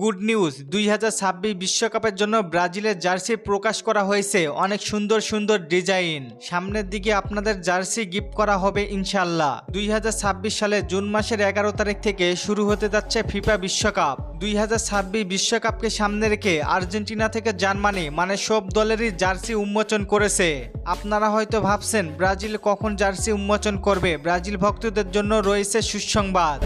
Good news. দুই হাজার ছাব্বিশ বিশ্বকাপের জন্য ব্রাজিলের জার্সি প্রকাশ করা হয়েছে। অনেক সুন্দর সুন্দর ডিজাইন। সামনের দিকে আপনাদের জার্সি গিফট করা হবে ইনশাল্লাহ দুই হাজার ছাব্বিশ সালে জুন মাসের এগারো তারিখ থেকে শুরু হতে যাচ্ছে ফিফা বিশ্বকাপ। দুই হাজার ছাব্বিশ বিশ্বকাপকে সামনে রেখে আর্জেন্টিনা থেকে জার্মানি মানে সব দলেরই জার্সি উন্মোচন করেছে। আপনারা হয়তো ভাবছেন, ব্রাজিল কখন জার্সি উন্মোচন করবে? ব্রাজিল ভক্তদের জন্য রয়েছে সুসংবাদ।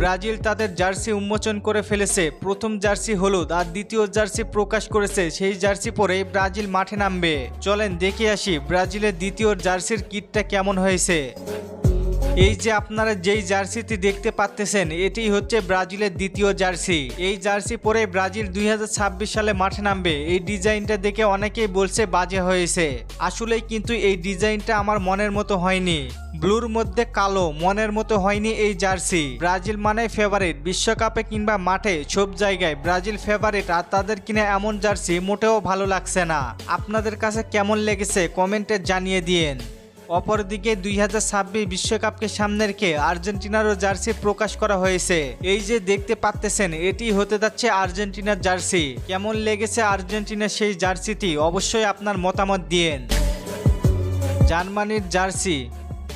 ব্রাজিল তাদের জার্সি উন্মোচন করে ফেলেছে। প্রথম জার্সি হলুদ আর দ্বিতীয় জার্সি প্রকাশ করেছে। সেই জার্সি পরে ব্রাজিল মাঠে নামবে। চলেন দেখে আসি ব্রাজিলের দ্বিতীয় জার্সির কিটটা কেমন হয়েছে। এই যে আপনারা যেই জার্সিটি দেখতে পাচ্তেছেন, এটি হচ্ছে ব্রাজিলের দ্বিতীয় জার্সি। এই জার্সি পরে ব্রাজিল দুই হাজার ছাব্বিশ সালে মাঠে নামবে। এই ডিজাইনটা দেখে অনেকেই বলছে বাজে হয়েছে। আসলেই কিন্তু এই ডিজাইনটা আমার মনের মতো হয়নি। ব্লুর মধ্যে কালো, মনের মতো হয়নি এই জার্সি। ব্রাজিল মানে ফেভারিট বিশ্বকাপে কিংবা মাঠে সব জায়গায় ব্রাজিল ফেভারিট আর তাদের কিনে এমন জার্সি মোটেও ভালো লাগছে না। আপনাদের কাছে কেমন লেগেছে কমেন্টে জানিয়ে দিয়েন। অপরদিকে দুই হাজার ছাব্বিশ বিশ্বকাপকে সামনে রেখে আর্জেন্টিনারও জার্সি প্রকাশ করা হয়েছে। এই যে দেখতে পাচ্তেছেন, এটি হতে যাচ্ছে আর্জেন্টিনার জার্সি। কেমন লেগেছে আর্জেন্টিনার সেই জার্সিটি? অবশ্যই আপনার মতামত দিয়েন। জার্মানির জার্সি।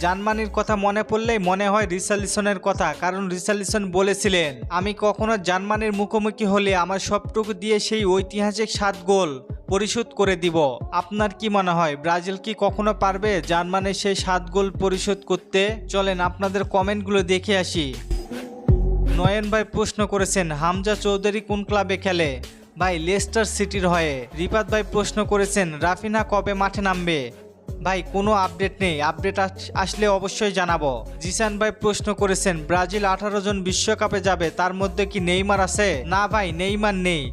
জার্মানির কথা মনে পড়লেই মনে হয় রিসালিসনের কথা, কারণ রিসালিসন বলেছিলেন, আমি কখনো জার্মানির মুখোমুখি হলে আমার সবটুকু দিয়ে সেই ঐতিহাসিক সাত গোল পরিশোধ করে দিব। আপনার কি মনে হয়, ব্রাজিল কি কখনো পারবে? জার্মানির সেই সাত গোল পরিশোধ করতে? চলেন আপনাদের কমেন্টগুলো দেখে আসি। নয়ন ভাই প্রশ্ন করেছেন, হামজা চৌধুরী কোন ক্লাবে খেলে? ভাই, লেস্টার সিটির হয়ে। রিপাত ভাই প্রশ্ন করেছেন, রাফিনা কবে মাঠে নামবে? ভাই, কোনো আপডেট নেই, আপডেট আস- আসলে অবশ্যই জানাব। জিসান ভাই প্রশ্ন করেছেন, ব্রাজিল আঠারো জন বিশ্বকাপে যাবে, তার মধ্যে কি নেইমার আছে? না ভাই, নেইমার নেই।